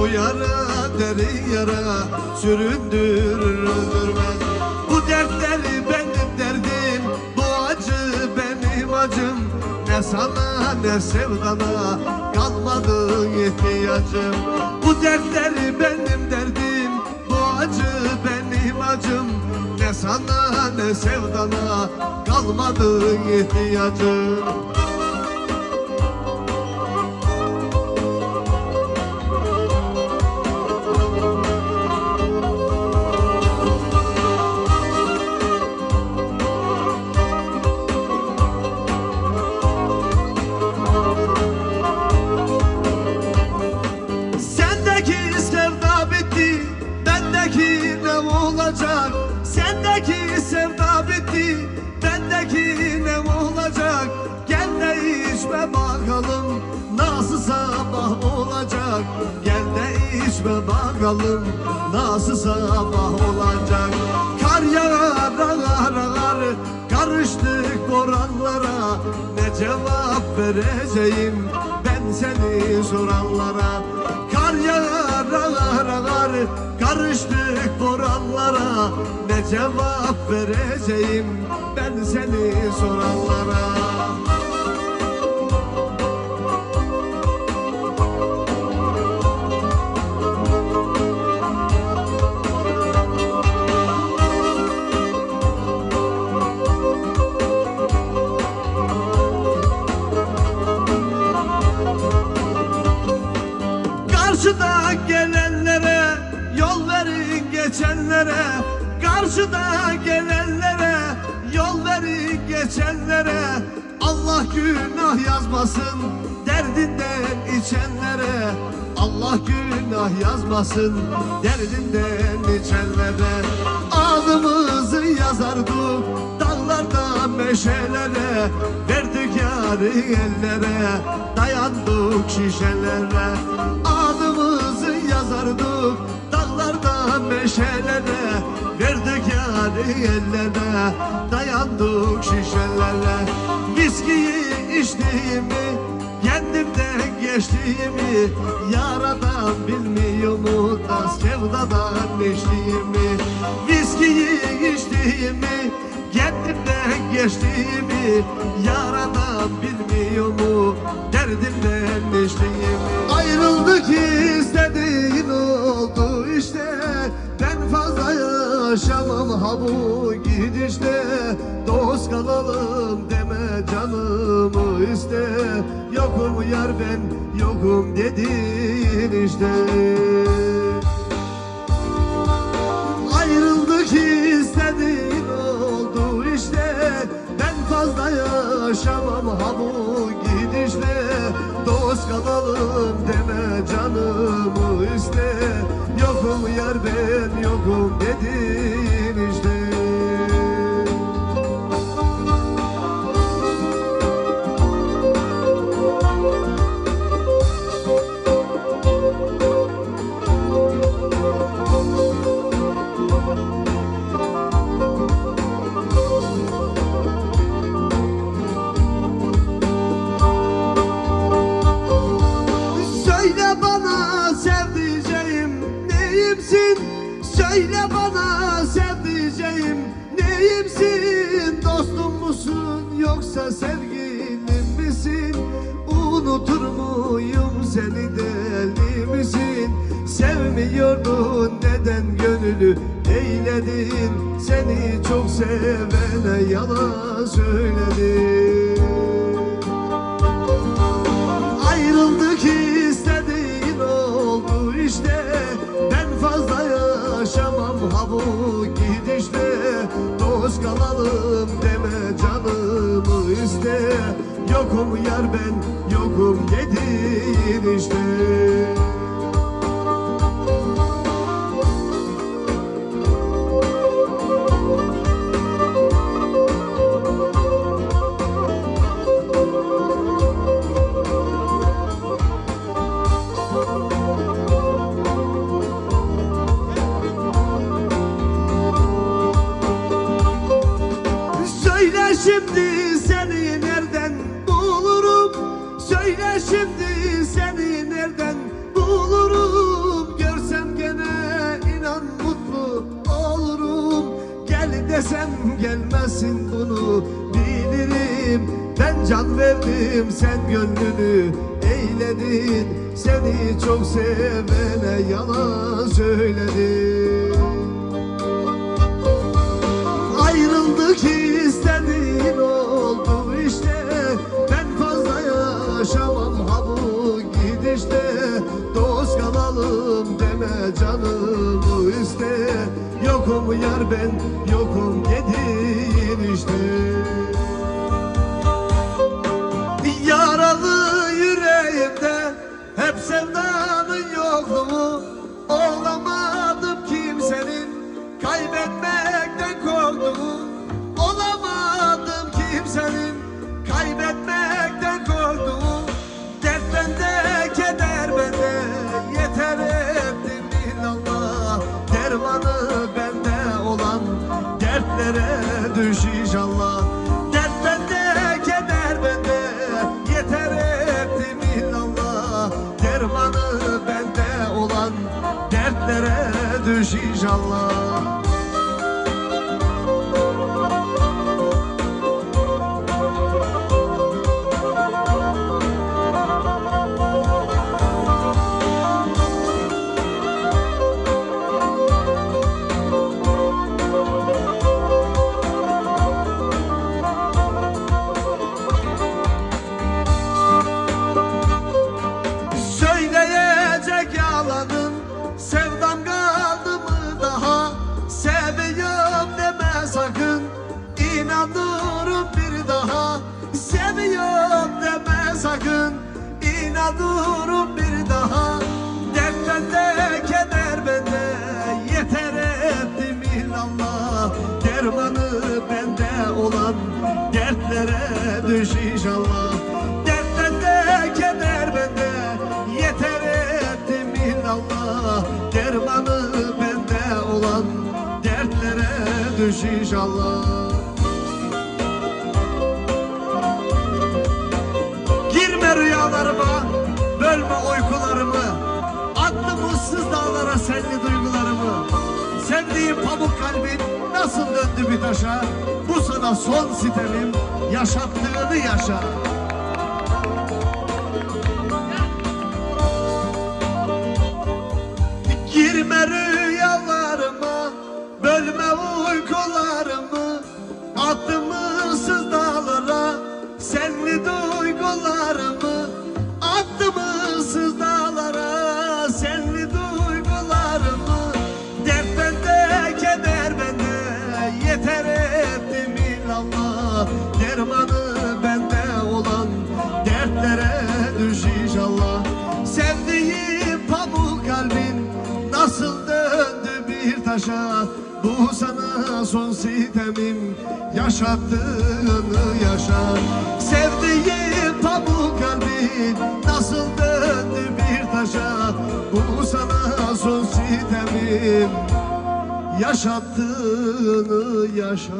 Bu yara deli yara Süründürür öldürmez Bu dertleri benim derdim Bu acı benim acım. Ne sana ne sevdana Kalmadı ihtiyacım. Bu dertleri benim derdim Bu acı benim acım. Ne sana ne sevdana Kalmadı ihtiyacım de içme bakalım Nasıl sabah olacak. Kar yağar ağar ağar Karıştık boranlara Ne cevap vereceğim Ben seni soranlara? Kar yağar ağar ağar Karıştık boranlara Ne cevap vereceğim Ben seni soranlara Karşıda gelenlere yol verin geçenlere. Karşıda gelenlere yol verin geçenlere. Allah günah yazmasın derdinden içenlere. Allah günah yazmasın derdinden içenlere. Adımızı yazardık dağlarda meşelere. Verdik yarı ellere dayandık şişelere Yazardık dağlarda meşelere Verdik yarı ellere dayandık şişelere. Viskiyi içtiğimi Kendimden geçtiğimi Yaradan bilmiyor mu da sevdadan içtiğimi Viskiyi içtiğimi Kendimden geçtiğimi Yaradan bilmiyor mu? Derdimden içtiğimi Ayrıldık istediğin oldu işte. Ben fazla yaşamam ha bu gidişte. Dost kalalım deme canımı iste. Yokum yar ben yokum dedin işte kalalım deme canımı iste. Yokum yar ben yokum Söyle bana sevdiceğim neyimsin? Dostum musun yoksa sevgilim misin? Unutur muyum seni deli misin? Sevmiyordun neden gönlü eyledin? Seni çok sevene yalan söyledin kalalım deme canımı iste. Yokum yar ben yokum dedin işte şimdi seni nereden bulurum? Görsem gene inan mutlu olurum. Gel desem gelmezsin bunu bilirim. Ben can verdim sen gönlünü eyledin. Seni çok sevene yalan söyledin Ayrıldık istediğin gidişte Dost kalalım deme canımı iste Yokum yar ben yokum dedin işte dertlere sakın İnanırım bir daha. Dert bende keder bende Yeter ettim illallah. Dermanı bende olan Dertlere düş inşallah. Dert keder bende Yeter ettim illallah. Dermanı bende olan Dertlere düş inşallah Issız dağlara senli duygularımı Sevdiğim pamuk kalbin Nasıl döndü bir taşa Bu sana son sitemim Yaşattığını yaşa. Girme taşa Bu sana son sitemim. Yaşattığını yaşa. Sevdiğim pamuk kalbin Nasıl döndü bir taşa? Bu sana son sitemim. Yaşattığını yaşa